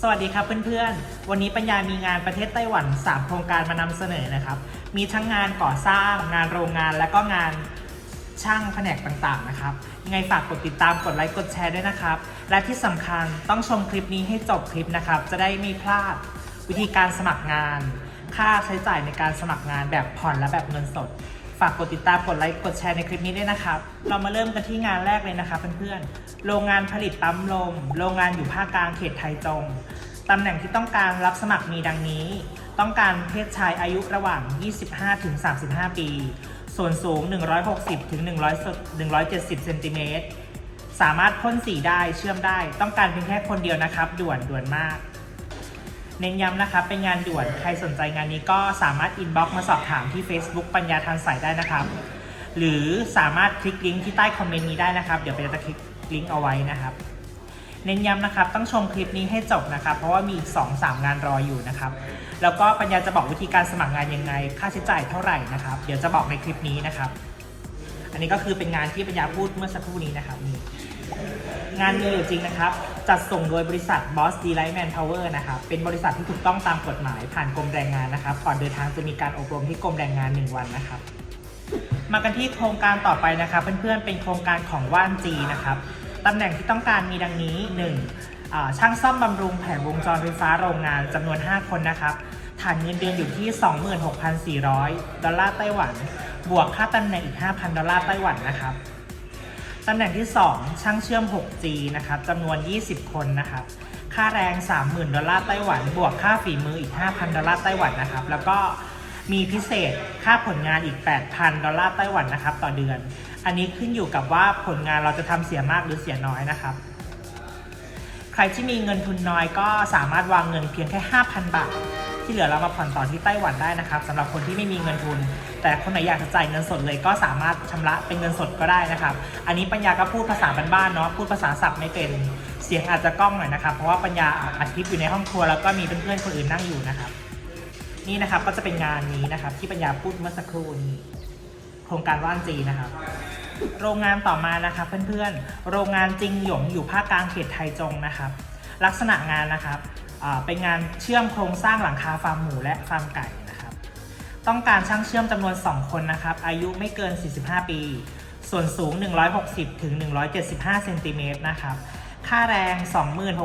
สวัสดีครับเพื่อนๆ วันนี้ปัญญามีงานประเทศไต้หวัน 3 โครงการมานำเสนอนะครับ มีทั้งงานก่อสร้าง งานโรงงาน และก็งานช่างแผนกต่างๆนะครับ ยังไงฝากกดติดตามกดไลค์กดแชร์ด้วยนะครับ และที่สำคัญต้องชมคลิปนี้ให้จบคลิปนะครับ จะได้ไม่พลาดวิธีการสมัครงาน ค่าใช้จ่ายในการสมัครงานแบบผ่อนและแบบเงินสด ฝากกดติดตามกดไลค์กดแชร์ในคลิปนี้ด้วยนะครับ เรามาเริ่มกันที่งานแรกเลยนะครับเพื่อนๆ โรงงานผลิตปั๊มลม โรงงานอยู่ภาคกลางเขตไทจง ตำแหน่งที่ต้องการรับสมัครมีดังนี้ ต้องการเพศชายอายุระหว่าง 25ถึง35 ปี ส่วนสูง 160ถึง100 170 เซนติเมตร สามารถพ่นสีได้เชื่อมได้ ต้องการเพียงแค่คนเดียวนะครับ ด่วนด่วนมาก เน้นย้ำนะครับเป็นงานด่วน ใครสนใจงานนี้ก็สามารถอินบ็อกซ์มาสอบถามที่ Facebook ปัญญาทันสายได้นะครับ หรือสามารถคลิกลิงก์ที่ใต้คอมเมนต์นี้ได้นะครับ เดี๋ยวปัญญาจะคลิกลิงก์เอาไว้นะครับ เน้นย้ำนะครับ ต้องชมคลิปนี้ให้จบนะครับ เพราะว่ามีอีก 2-3 งานรออยู่นะครับ แล้วก็ปัญญาจะบอกวิธีการสมัครงานยังไง ค่าใช้จ่ายเท่าไหร่นะครับ เดี๋ยวจะบอกในคลิปนี้นะครับ อันนี้ก็คือเป็นงานที่ปัญญาพูดเมื่อสักครู่นี้นะครับนี่ งานมีอยู่จริงนะครับ จัดส่งโดยบริษัท Boss d e l i g h t Manpower นะครับ เป็นบริษัทที่ถูกต้องตามกฎหมายผ่านกรมแรงงานนะครับ ก่อนเดินทางจะมีการอบรมที่กรมแรงงาน 1 วันนะครับ มากันที่โครงการต่อไปนะครับ เพื่อนๆ เป็นโครงการของว่านจีนะครับตำแหน่งที่ต้องการมีดังนี้ 1. อ่าช่างซ่อมบำรุงแผงวงจรไฟฟ้าโรงงานจำนวน 5 คนนะครับฐานเงินเดือนอยู่ที่ 26,400 ดอลลาร์ไต้หวัน บวกค่าตำแหน่งอีก 5,000 ดอลลาร์ไต้หวันนะครับ ตำแหน่งที่ 2 ช่างเชื่อม 6G นะครับจำนวน 20 คนนะครับ ค่าแรง 30,000 ดอลลาร์ไต้หวัน บวกค่าฝีมืออีก 5,000 ดอลลาร์ไต้หวันนะครับ แล้วก็มีพิเศษค่าผลงานอีก 8,000 ดอลลาร์ไต้หวันนะครับ ต่อเดือน อันนี้ขึ้นอยู่กับว่าผลงานเราจะทำเสียมากหรือเสียน้อยนะครับ ใครที่มีเงินทุนน้อยก็สามารถวางเงินเพียงแค่ 5,000 บาท ที่เหลือเรามาผ่อนต่อที่ไต้หวันได้นะครับสำหรับคนที่ไม่มีเงินทุน แต่คนไหนอยากจะจ่ายเงินสดเลยก็สามารถชำระเป็นเงินสดก็ได้นะครับ อันนี้ปัญญาก็พูดภาษาบ้านๆเนาะพูดภาษาศัพท์ไม่เป็นเสียงอาจจะก้องหน่อยนะครับ เพราะว่าปัญญาอัดคลิปอยู่ในห้องครัวแล้วก็มีเพื่อนๆคนอื่นนั่งอยู่นะครับ นี่นะครับก็จะเป็นงานนี้นะครับ ที่ปัญญาพูดเมื่อสักครู่นี้โครงการว่านจีนะครับ โรงงานต่อมานะครับเพื่อนๆ โรงงานจริงหยงอยู่ภาคกลางเขตไทจงนะครับ ลักษณะงานนะครับเป็นงานเชื่อมโครงสร้างหลังคาฟาร์มหมูและฟาร์มไก่ ต้องการช่างเชื่อมจำนวน 2 คนนะครับ อายุไม่เกิน 45 ปี ส่วนสูง 160ถึง175เซนติเมตรนะครับ ค่าแรง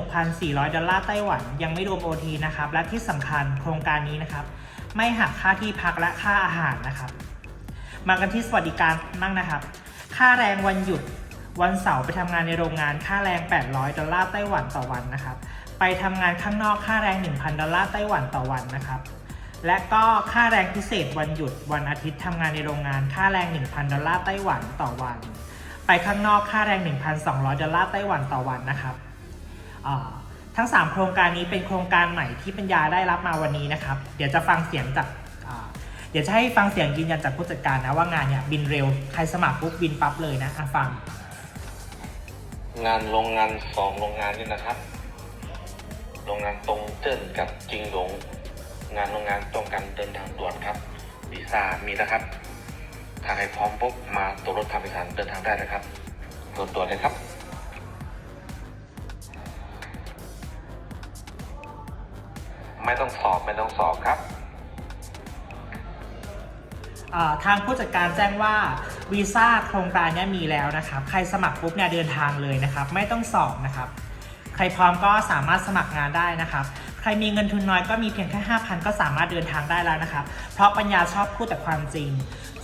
26,400 ดอลลาร์ไต้หวัน ยังไม่รวม OT นะครับ และที่สำคัญโครงการนี้นะครับ ไม่หักค่าที่พักและค่าอาหารนะครับ มากันที่สวัสดิการมั่งนะครับ ค่าแรงวันหยุดวันเสาร์ไปทำงานในโรงงานค่าแรง 800 ดอลลาร์ไต้หวันต่อวันนะครับ ไปทำงานข้างนอกค่าแรง 1,000 ดอลลาร์ไต้หวันต่อวันนะครับ และก็ค่าแรงพิเศษวันหยุดวันอาทิตย์ทำงานในโรงงาน ค่าแรง 1,000 ดอลลาร์ไต้หวันต่อวัน ไปข้างนอกค่าแรง 1,200 ดอลลาร์ไต้หวันต่อวันนะครับทั้ง 3 โครงการนี้เป็นโครงการใหม่ที่ปัญญาได้รับมาวันนี้นะครับ เดี๋ยวจะฟังเสียงจากเดี๋ยวจะให้ฟังเสียงยืนยันจากผู้จัดการนะว่างานเนี่ยบินเร็วใครสมัครปุ๊บบินปั๊บเลยนะอะฟัง งานโรงงานสองโรงงานนี่นะครับ โรงงานตรงเจิ้นกับจิงหลง งานโรงงานตรงกันเดินทางด่วนครับวีซ่ามีนะครับถ้าใครพร้อมปุ๊บมาตัวรถทำเอกสารเดินทางได้นะครับด่วนๆเลยครับไม่ต้องสอบไม่ต้องสอบครับทางผู้จัดการแจ้งว่าวีซ่าโครงการเนี้มีแล้วนะครับ ใครสมัครปุ๊บเนี่ยเดินทางเลยนะครับ ไม่ต้องสอบนะครับ ครพร้อมก็สามารถสมัครงานได้นะครับ ใครมีเงินทุนน้อยก็มีเพียงแค่ 5,000 ก็สามารถเดินทางได้แล้วนะครับ เพราะปัญญาชอบพูดแต่ความจริง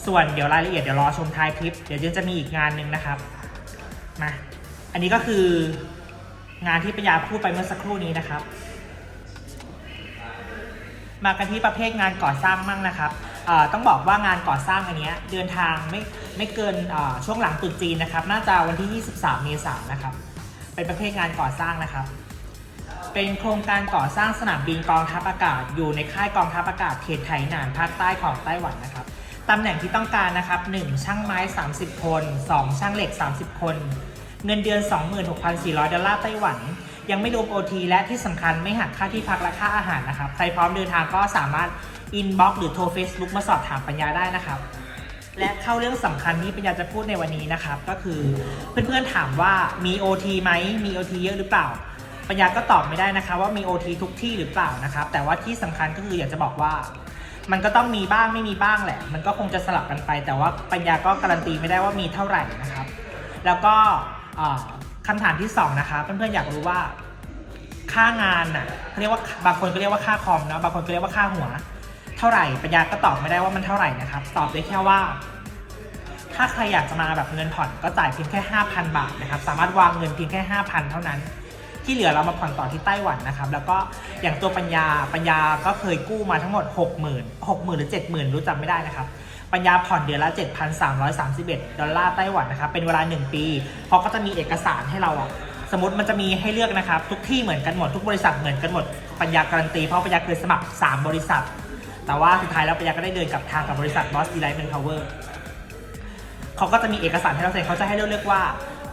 ส่วนเดี๋ยวรายละเอียดเดี๋ยวรอชมท้ายคลิป เดี๋ยวยังจะมีอีกงานหนึ่งนะครับ มา อันนี้ก็คืองานที่ปัญญาพูดไปเมื่อสักครู่นี้นะครับ มากันที่ประเภทงานก่อสร้างมั่งนะครับต้องบอกว่างานก่อสร้างอันนี้เดินทางไม่ไม่เกินช่วงหลังตรุษจีนนะครับ น่าจะวันที่ 23 เมษายนนะครับ เป็นประเภทงานก่อสร้างนะครับ เป็นโครงการก่อสร้างสนามบินกองทัพอากาศ อยู่ในค่ายกองทัพอากาศเขตไหหนานภาคใต้ของไต้หวันนะครับตำแหน่งที่ต้องการนะครับ 1 ช่างไม้ 30 คน 2 ช่างเหล็ก 30 คน เงินเดือน 26,400 ดอลลาร์ไต้หวัน ยังไม่รวม OT และที่สำคัญไม่หักค่าที่พักและค่าอาหารนะครับ ใครพร้อมเดินทางก็สามารถอินบ็อกหรือโทร Facebook มาสอบถามปัญญาได้นะครับ และเข้าเรื่องสำคัญที่ปัญญาจะพูดในวันนี้นะครับ ก็คือเพื่อนๆถามว่ามี OT ไหมมี OT เยอะหรือเปล่า ปัญญาก็ตอบไม่ได้นะคะว่ามี OT ทุกที่หรือเปล่านะครับ แต่ว่าที่สำคัญก็คืออยากจะบอกว่า มันก็ต้องมีบ้างไม่มีบ้างแหละ มันก็คงจะสลับกันไป แต่ว่าปัญญาก็การันตีไม่ได้ว่ามีเท่าไหร่นะครับ แล้วก็เอ่อคำถามที่สองนะคะเพื่อนๆอยากรู้ว่าค่างานน่ะเขาเรียกว่าบางคนก็เรียกว่าค่าคอมนะบางคนก็เรียกว่าค่าหัว เท่าไหร่ปัญญาก็ตอบไม่ได้ว่ามันเท่าไหร่นะครับ ตอบได้แค่ว่า ถ้าใครอยากจะมาแบบเงินผ่อนก็จ่ายเพียงแค่ 5,000 บาทนะครับ สามารถวางเงินเพียงแค่ 5,000 เท่านั้น ที่เหลือเรามาผ่อนต่อที่ไต้หวันนะครับ แล้วก็อย่างตัวปัญญาปัญญาก็เคยกู้มาทั้งหมด 60,000 60,000 หรือ 70,000 รู้จำไม่ได้นะครับปัญญาผ่อนเดือนละ 7,331 ดอลลาร์ไต้หวันนะครับ เป็นเวลา 1 ปีเขาก็จะมีเอกสารให้เราอะสมมติมันจะมีให้เลือกนะครับ ทุกที่เหมือนกันหมด ทุกบริษัทเหมือนกันหมด ปัญญาการันตี เพราะปัญญาเคยสมัคร 3 บริษัท แต่ว่าสุดท้ายแล้วปัญญาก็ได้เดินกับทางกับบริษัท Boss Delight Manpower เขาก็จะมีเอกสารให้เราเซ็นเขาจะให้เราเลือกว่า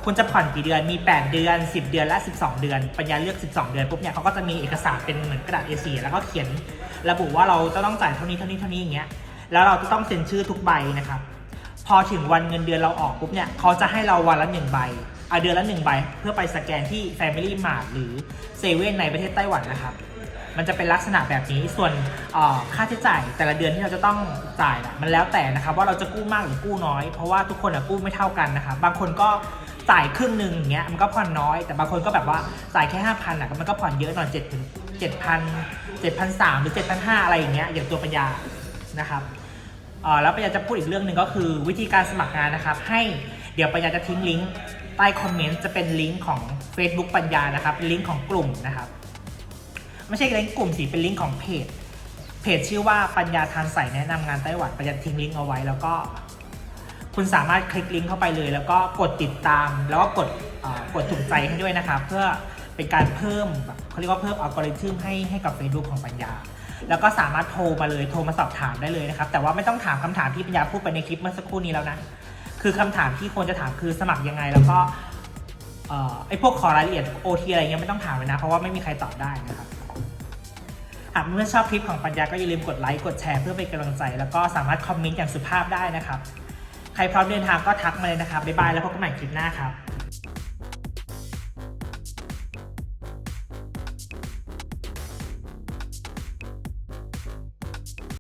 คุณจะผ่อนกี่เดือนมี 8 เดือน 10 เดือนและ 12 เดือน ปัญญาเลือก 12 เดือนปุ๊บเนี่ยเขาก็จะมีเอกสารเป็นเหมือนกระดาษ A4 แล้วก็เขียนระบุว่าเราจะต้องจ่ายเท่านี้เท่านี้เท่านี้อย่างเงี้ยแล้วเราจะต้องเซ็นชื่อทุกใบนะครับพอถึงวันเงินเดือนเราออกปุ๊บเนี่ยเขาจะให้เราวันละหนึ่งใบเอาเดือนละหนึ่งใบ เพื่อไปสแกนที่ Family Mart หรือเซเว่นในประเทศไต้หวันนะครับ มันจะเป็นลักษณะแบบนี้ ส่วนค่าใช้จ่ายแต่ละเดือนที่เราจะต้องจ่ายนะมันแล้วแต่นะครับว่าเราจะกู้มากหรือกู้น้อย เพราะว่าทุกคนอะกู้ไม่เท่ากันนะครับบางคนก็จ่ายครึ่งหนึ่งอย่างเงี้ยมันก็ผ่อนน้อย แต่บางคนก็แบบว่าจ่ายแค่ห้าพันอะมันก็ผ่อนเยอะหน่อยเจ็ดถึงเจ็ดพันเจ็ดพันสามหรือเจ็ดพันห้าอะไรอย่างเงี้ยอย่างตัวปัญญานะครับแล้วปัญญาจะพูดอีกเรื่องหนึ่งก็คือวิธีการสมัครงานนะครับ ให้เดี๋ยวปัญญาจะทิ้งลิงก์ใต้คอมเมนต์จะเป็นลิงก์ของ Facebook ปัญญานะครับลิงก์ของกลุ่มนะครับ ไม่ใช่ลิงก์กลุ่มสิเป็นลิงก์ของเพจ เพจชื่อว่าปัญญาทานใสแนะนำงานไต้หวันปัญญาทิ้งลิงก์เอาไว้ แล้วก็คุณสามารถคลิกลิงก์เข้าไปเลย แล้วก็กดติดตาม แล้วก็กดกดถูกใจให้ด้วยนะครับเพื่อเป็นการเพิ่มเขาเรียกว่าเพิ่มอัลกอริทึมให้ให้กับ Facebook ของปัญญา แล้วก็สามารถโทรมาเลยโทรมาสอบถามได้เลยนะครับ แต่ว่าไม่ต้องถามคำถามที่ปัญญาพูดไปในคลิปเมื่อสักครู่นี้แล้วนะ คือคำถามที่ควรจะถามคือสมัครยังไง แล้วก็เอ่อไอพวกขอรายละเอียด OT อะไรเงี้ยไม่ต้องถามเลยนะ เพราะว่าไม่มีใครตอบได้นะครับ หากเมื่อนชอบคลิปของปัญญาก็อย่าลืมกดไลค์กดแชร์เพื่อเป็นกำลังใจ แล้วก็สามารถคอมเมนต์อย่างสุภาพได้นะครับ ใครพร้อมเดินทางก็ทักมาเลยนะครับบ๊ายบายแล้วพบกันใหม่คลิปหน้าครับ